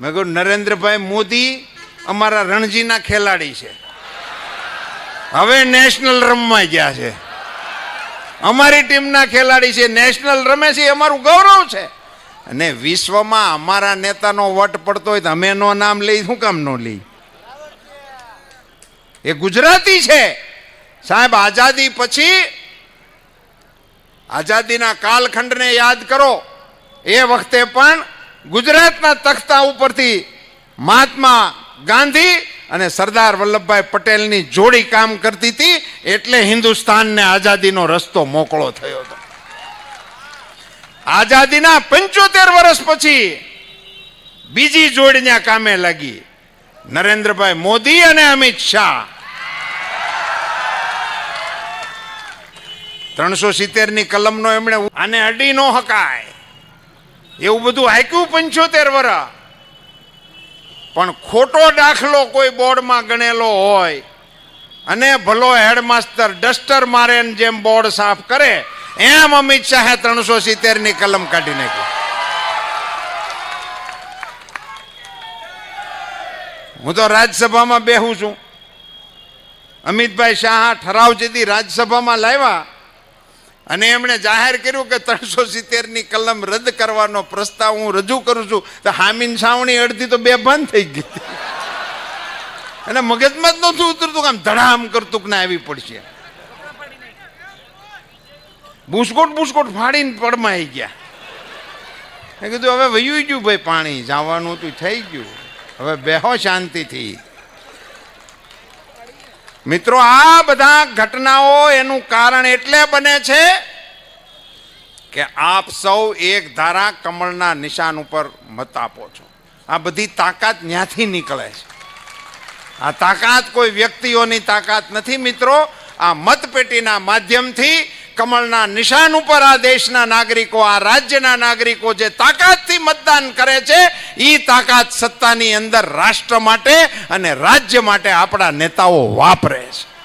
મેં કહ્યું, નરેન્દ્રભાઈ મોદી અમારા રણજીના ખેલાડી છે. હવે નેશનલ રમવા ગયા છે. અમારી ટીમના ખેલાડી છે, નેશનલ રમે છે અમારું ગૌરવ છે. અને વિશ્વમાં અમારા નેતાનો વટ પડતો હોય તો અમે એનો નામ લઈ, શું કામ નો લઈ? એ ગુજરાતી છે. સાહેબ, આઝાદી પછી આઝાદીના કાલખંડને યાદ કરો. એ વખતે પણ ગુજરાતના તખ્તા ઉપરથી મહાત્મા ગાંધી અને સરદાર વલ્લભભાઈ પટેલની જોડી કામ કરતી હતી, એટલે હિન્દુસ્તાનને આઝાદીનો રસ્તો મોકળો થયો હતો. આઝાદીના પંચોતેર વર્ષ પછી બીજી જોડ ત્યાં કામે લાગી નરેન્દ્રભાઈ મોદી અને અમિત શાહ. ત્રણસો સિત્તેરની કલમનો એમણે આને અડી નો હકાય. એવું બધું હાક્યું પંચોતેર વરા. પણ ખોટો દાખલો કોઈ બોર્ડમાં ગણેલો હોય અને ભલો હેડમાસ્ટર ડસ્ટર મારે જેમ બોર્ડ સાફ કરે, એમ અમિત શાહે ત્રણસો સિત્તેરની કલમ કાઢી નાખી. હું તો રાજ્યસભામાં બેહું છું. અમિતભાઈ શાહ ઠરાવ જેથી રાજ્યસભામાં લાવ્યા અને એમણે જાહેર કર્યું કે ત્રણસો સિત્તેરની કલમ રદ કરવાનો પ્રસ્તાવ હું રજૂ કરું છું. તો હામીન સાવણી અડધી તો બે બંધ થઈ ગઈ. અને મગજમાં જ નહોતું ઉતરતું કે આમ ધડામ કરતું કે ના આવી પડશે. બુસકોટ બુસકોટ ફાડીને પડમાં આવી ગયા. મેં કીધું, હવે વયું ગયું ભાઈ પાણી, જવાનું હતું થઈ ગયું. હવે બેહો શાંતિથી. મિત્રો, આ બધા ઘટનાઓ એનું કારણ એટલે બને છે કે આપ સૌ એક ધારા કમળના નિશાન ઉપર મત આપો છો. આ બધી તાકાત ન્યાથી નીકળે છે. આ તાકાત કોઈ વ્યક્તિઓની તાકાત નથી મિત્રો. આ મતપેટીના માધ્યમથી કમળના નિશાન ઉપર આ દેશના નાગરિકો, આ રાજ્યના નાગરિકો જે તાકાતથી મતદાન કરે છે એ તાકાત સત્તાની અંદર રાષ્ટ્ર માટે અને રાજ્ય માટે આપણા નેતાઓ વાપરે છે.